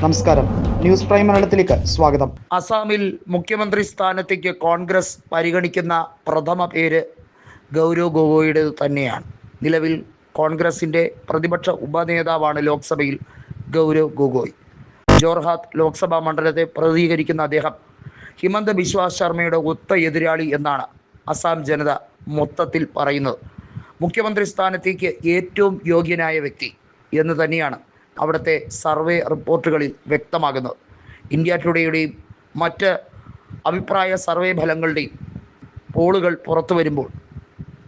നമസ്കാരം. News prime മലയാളത്തിലേക്ക് സ്വാഗതം. അസാമിൽ മുഖ്യമന്ത്രി സ്ഥാനത്തേക്ക് കോൺഗ്രസ് പരിഗണിക്കുന്ന പ്രഥമ പേര് ഗൗരവ് ഗൊഗോയുടെ തന്നെയാണ്. നിലവിൽ കോൺഗ്രസിന്റെ പ്രതിപക്ഷ ഉപനേതാവാണ് ലോക്സഭയിൽ ഗൗരവ് ഗൊഗോയ്. ജോർഹാത്ത് ലോക്സഭാ മണ്ഡലത്തെ പ്രതികരിക്കുന്ന അദ്ദേഹം ഹിമന്ത ബിശ്വ ശർമ്മയുടെ ഒത്ത എതിരാളി എന്നാണ് അസാം ജനത മൊത്തത്തിൽ പറയുന്നത്. മുഖ്യമന്ത്രി സ്ഥാനത്തേക്ക് ഏറ്റവും യോഗ്യനായ വ്യക്തി എന്ന് തന്നെയാണ് അവിടുത്തെ സർവേ റിപ്പോർട്ടുകളിൽ വ്യക്തമാകുന്നത് ഇന്ത്യ ടുഡേയുടെയും മറ്റ് അഭിപ്രായ സർവേ ഫലങ്ങളുടെയും പോളുകൾ പുറത്തു വരുമ്പോൾ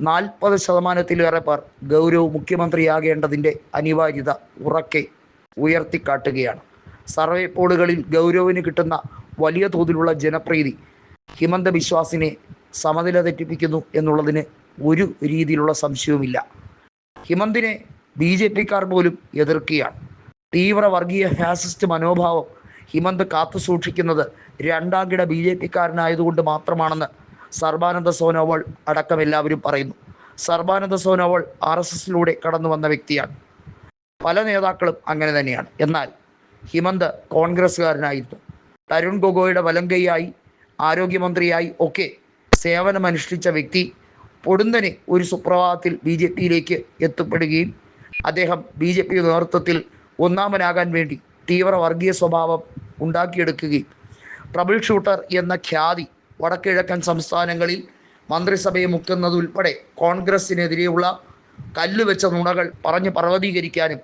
നാൽപ്പത് ശതമാനത്തിലേറെ പേർ ഗൗരവ് മുഖ്യമന്ത്രിയാകേണ്ടതിന്റെ അനിവാര്യത ഉറക്കെ ഉയർത്തിക്കാട്ടുകയാണ്. സർവേ പോളുകളിൽ ഗൗരവിന് കിട്ടുന്ന വലിയ തോതിലുള്ള ജനപ്രീതി ഹിമന്ത ബിശ്വാസിനെ സമനില തെറ്റിപ്പിക്കുന്നു എന്നുള്ളതിന് ഒരു രീതിയിലുള്ള സംശയവുമില്ല. ഹിമന്തിനെ ബി ജെ പിക്കാർ പോലും എതിർക്കുകയാണ്. തീവ്ര വർഗീയ ഫാസിസ്റ്റ് മനോഭാവം ഹിമന്ത് കാത്തു സൂക്ഷിക്കുന്നത് രണ്ടാം കിട ബി ജെ പിക്കാരനായതുകൊണ്ട് മാത്രമാണെന്ന് സർബാനന്ദ സോനോവാൾ അടക്കം എല്ലാവരും പറയുന്നു. സർബാനന്ദ സോനോവാൾ ആർ എസ് എസിലൂടെ കടന്നു വന്ന വ്യക്തിയാണ്. പല നേതാക്കളും അങ്ങനെ തന്നെയാണ്. എന്നാൽ ഹിമന്ത് കോൺഗ്രസ്സുകാരനായിരുന്നു. തരുൺ ഗൊഗോയുടെ വലങ്കയായി ആരോഗ്യമന്ത്രിയായി ഒക്കെ സേവനമനുഷ്ഠിച്ച വ്യക്തി പൊടുന്നനെ ഒരു സുപ്രഭാതത്തിൽ ബി ജെ പിയിലേക്ക് എത്തപ്പെടുകയും അദ്ദേഹം ബി ജെ പി നേതൃത്വത്തിൽ ഒന്നാമനാകാൻ വേണ്ടി തീവ്ര വർഗീയ സ്വഭാവം ഉണ്ടാക്കിയെടുക്കുകയും ട്രബിൾ ഷൂട്ടർ എന്ന ഖ്യാതി വടക്കിഴക്കൻ സംസ്ഥാനങ്ങളിൽ മന്ത്രിസഭയെ മുക്കുന്നതുൾപ്പെടെ കോൺഗ്രസിനെതിരെയുള്ള കല്ലുവെച്ച നുണകൾ പറഞ്ഞ് പർവതീകരിക്കാനും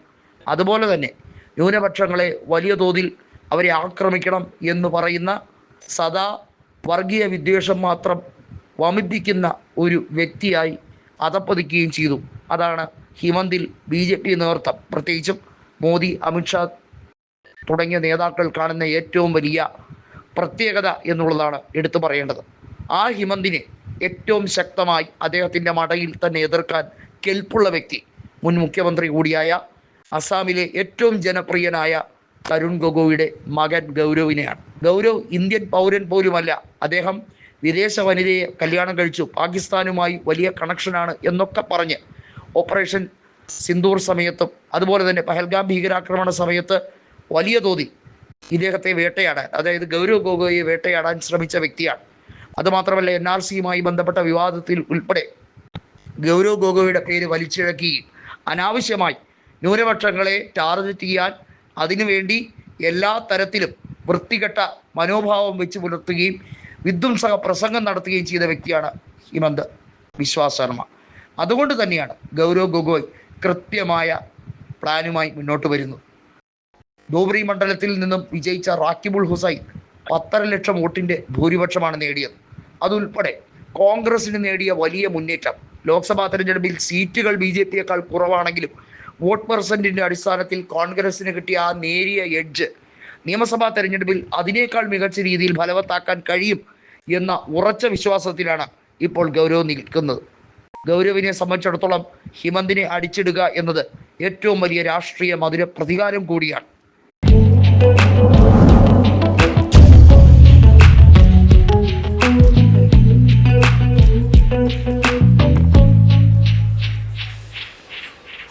അതുപോലെ തന്നെ ന്യൂനപക്ഷങ്ങളെ വലിയ തോതിൽ അവരെ ആക്രമിക്കണം എന്ന് പറയുന്ന സദാ വർഗീയ വിദ്വേഷം മാത്രം വമിപ്പിക്കുന്ന ഒരു വ്യക്തിയായി അതപ്പതിക്കുകയും ചെയ്തു. അതാണ് ഹിമന്തിൽ ബി ജെ പി നേതൃത്വം. പ്രത്യേകിച്ചും മോദി അമിത്ഷാ തുടങ്ങിയ നേതാക്കൾ കാണുന്ന ഏറ്റവും വലിയ പ്രത്യേകത എന്നുള്ളതാണ് എടുത്തു പറയേണ്ടത്. ആ ഹിമന്തിനെ ഏറ്റവും ശക്തമായി അദ്ദേഹത്തിന്റെ മടയിൽ തന്നെ എതിർക്കാൻ കെൽപ്പുള്ള വ്യക്തി മുൻ മുഖ്യമന്ത്രി കൂടിയായ അസാമിലെ ഏറ്റവും ജനപ്രിയനായ തരുൺ ഗൊഗോയുടെ മകൻ ഗൗരവിനെയാണ്. ഗൗരവ് ഇന്ത്യൻ പൗരൻ പോലുമല്ല. അദ്ദേഹം വിദേശ വനിതയെ കല്യാണം കഴിച്ചു. പാകിസ്ഥാനുമായി വലിയ കണക്ഷനാണ് എന്നൊക്കെ പറഞ്ഞ് ഓപ്പറേഷൻ സിന്ദൂർ സമയത്തും അതുപോലെ തന്നെ പഹൽഗാം ഭീകരാക്രമണ സമയത്ത് വലിയ തോതിൽ ഇദ്ദേഹത്തെ വേട്ടയാടാൻ അതായത് ഗൗരവ് ഗൊഗോയെ വേട്ടയാടാൻ ശ്രമിച്ച വ്യക്തിയാണ്. അതുമാത്രമല്ല എൻ ആർ സിയുമായി ബന്ധപ്പെട്ട വിവാദത്തിൽ ഉൾപ്പെടെ ഗൗരവ് ഗൊഗോയുടെ പേര് വലിച്ചിഴക്കി അനാവശ്യമായി ന്യൂനപക്ഷങ്ങളെ ടാർഗറ്റ് ചെയ്യാൻ അതിനുവേണ്ടി എല്ലാ തരത്തിലും വൃത്തികെട്ട മനോഭാവം വെച്ച് പുലർത്തുകയും വിധ്വംസക പ്രസംഗം നടത്തുകയും ചെയ്ത വ്യക്തിയാണ് ഹിമന്ത് വിശ്വാസ് ശർമ്മ. അതുകൊണ്ട് തന്നെയാണ് ഗൗരവ് ഗൊഗോയ് കൃത്യമായ പ്ലാനുമായി മുന്നോട്ട് വരുന്നു. ഡോബ്രി മണ്ഡലത്തിൽ നിന്നും വിജയിച്ച റാക്കിബുൾ ഹുസൈൻ പത്തര ലക്ഷം വോട്ടിന്റെ ഭൂരിപക്ഷമാണ് നേടിയത്. അതുൾപ്പെടെ കോൺഗ്രസിന് നേടിയ വലിയ മുന്നേറ്റം. ലോക്സഭാ തെരഞ്ഞെടുപ്പിൽ സീറ്റുകൾ ബി ജെ പിയേക്കാൾ കുറവാണെങ്കിലും വോട്ട് പെർസെന്റിന്റെ അടിസ്ഥാനത്തിൽ കോൺഗ്രസിന് കിട്ടിയ ആ നേരിയ എഡ്ജ് നിയമസഭാ തെരഞ്ഞെടുപ്പിൽ അതിനേക്കാൾ മികച്ച രീതിയിൽ ഫലവത്താക്കാൻ കഴിയും എന്ന ഉറച്ച വിശ്വാസത്തിലാണ് ഇപ്പോൾ ഗൗരവ് നിൽക്കുന്നത്. ഗൗരവിനെ സംബന്ധിച്ചിടത്തോളം ഹിമന്തിനെ അടിച്ചിടുക എന്നത് ഏറ്റവും വലിയ രാഷ്ട്രീയ മധുര പ്രതികാരം കൂടിയാണ്.